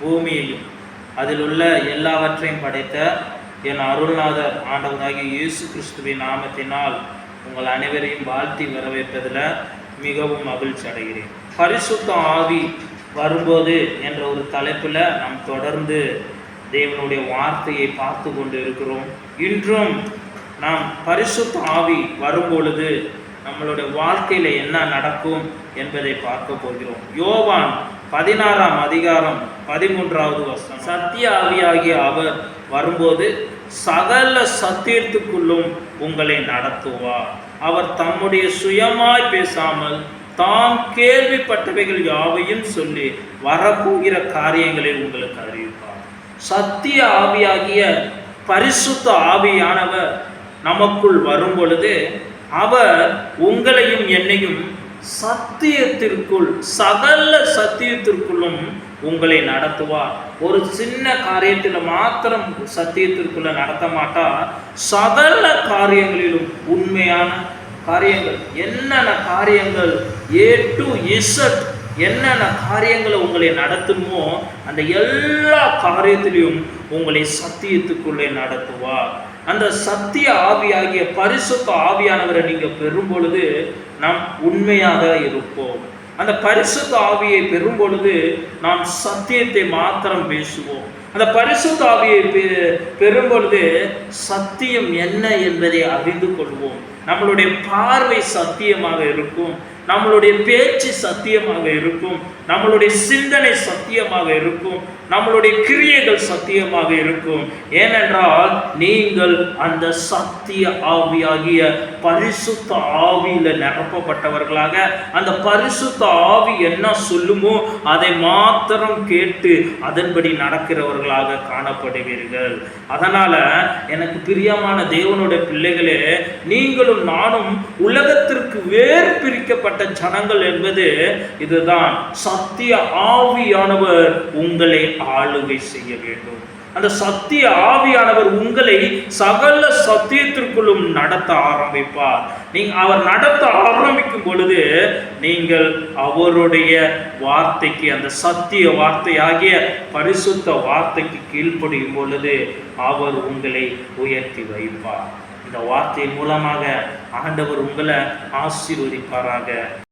பூமியையும். அதில் உள்ள எல்லாவற்றையும் படைத்த என் அருள்நாதர் ஆண்டவனாகிய இயேசு கிறிஸ்துவின் நாமத்தினால் உங்கள் அனைவரையும் வாழ்த்தி வரவேற்பதில் மிகவும் மகிழ்ச்சி அடைகிறேன். பரிசுத்த ஆவி வரும்போது என்ற ஒரு தலைப்பில் நாம் தொடர்ந்து தேவனுடைய வார்த்தையை பார்த்து கொண்டு இருக்கிறோம் இன்றும் நாம் பரிசுத்த ஆவி வரும்பொழுது நம்மளுடைய வாழ்க்கையில் என்ன நடக்கும் என்பதை பார்க்க போகிறோம். யோவான் பதினாறாம் அதிகாரம் பதிமூன்றாவது வசனம். சத்திய ஆவியாகிய அவர் வரும்போது சகல சத்தியத்துக்குள்ளும் உங்களை நடத்துவார். அவர் தம்முடைய சுயமாய் பேசாமல் தாம் கேள்விப்பட்டவைகள் யாவையும் சொல்லி வரப்போகிற காரியங்களை உங்களுக்கு அறிவிப்பார். சத்திய ஆவியாகிய பரிசுத்த ஆவியானவர் நமக்குள் வரும் பொழுது அவர் உங்களையும் என்னையும் சத்தியத்திற்குள் சகல சத்தியத்திற்குள்ளும் உங்களை நடத்துவார். ஒரு சின்ன காரியத்தில் மாத்திரம் சத்தியத்திற்குள்ள நடத்த மாட்டார் சகல காரியங்களிலும் உண்மையான காரியங்கள் என்னென்ன காரியங்கள் ஏ டு இசட் என்னென்ன காரியங்களை உங்களை நடத்துமோ அந்த எல்லா காரியத்திலையும் உங்களை சத்தியத்துக்குள்ளே நடத்துவார். அந்த சத்திய ஆவியாகிய பரிசுத்த ஆவியானவரை நீங்கள் பெறும் பொழுது நாம் உண்மையாக இருப்போம். அந்த பரிசுத்த ஆவியை பெறும் பொழுது நாம் சத்தியத்தை மாத்திரம் பேசுவோம். அந்த பரிசுத்த ஆவியை பெ- பெறும் பொழுது சத்தியம் என்ன என்பதை அறிந்து கொள்வோம். நம்மளுடைய பார்வை சத்தியமாக இருக்கும். நம்மளுடைய பேச்சு சத்தியமாக இருக்கும். நம்மளுடைய சிந்தனை சத்தியமாக இருக்கும். நம்மளுடைய கிரியைகள் சத்தியமாக இருக்கும். ஏனென்றால் நீங்கள் அந்த சத்திய ஆவியாகிய பரிசுத்த ஆவியில நிரப்பப்பட்டவர்களாக அந்த பரிசுத்த ஆவி என்ன சொல்லுமோ அதை மாத்திரம் கேட்டு அதன்படி நடக்கிறவர்களாக காணப்படுவீர்கள். அதனால எனக்கு பிரியமான தேவனுடைய பிள்ளைகளே நீங்களும் நானும் உலகத்திற்கு வேறு பிரிக்கப்பட்ட ஜனங்கள் என்பது இதுதான். சத்திய ஆவியானவர் உங்களை ஆளுகை செய்ய வேண்டும். அந்த சத்திய ஆவியானவர் உங்களை சகல சத்தியத்திற்குள்ளும் நடத்த ஆரம்பிப்பார். நீங்க அவர் நடத்த ஆரம்பிக்கும் பொழுது நீங்கள் அவருடைய வார்த்தைக்கு அந்த சத்திய வார்த்தையாகிய பரிசுத்த வார்த்தைக்கு கீழ்ப்படியும் பொழுது அவர் உங்களை உயர்த்தி வைப்பார். இந்த வார்த்தை மூலமாக ஆண்டவர் உங்களை ஆசீர்வதிப்பாராக.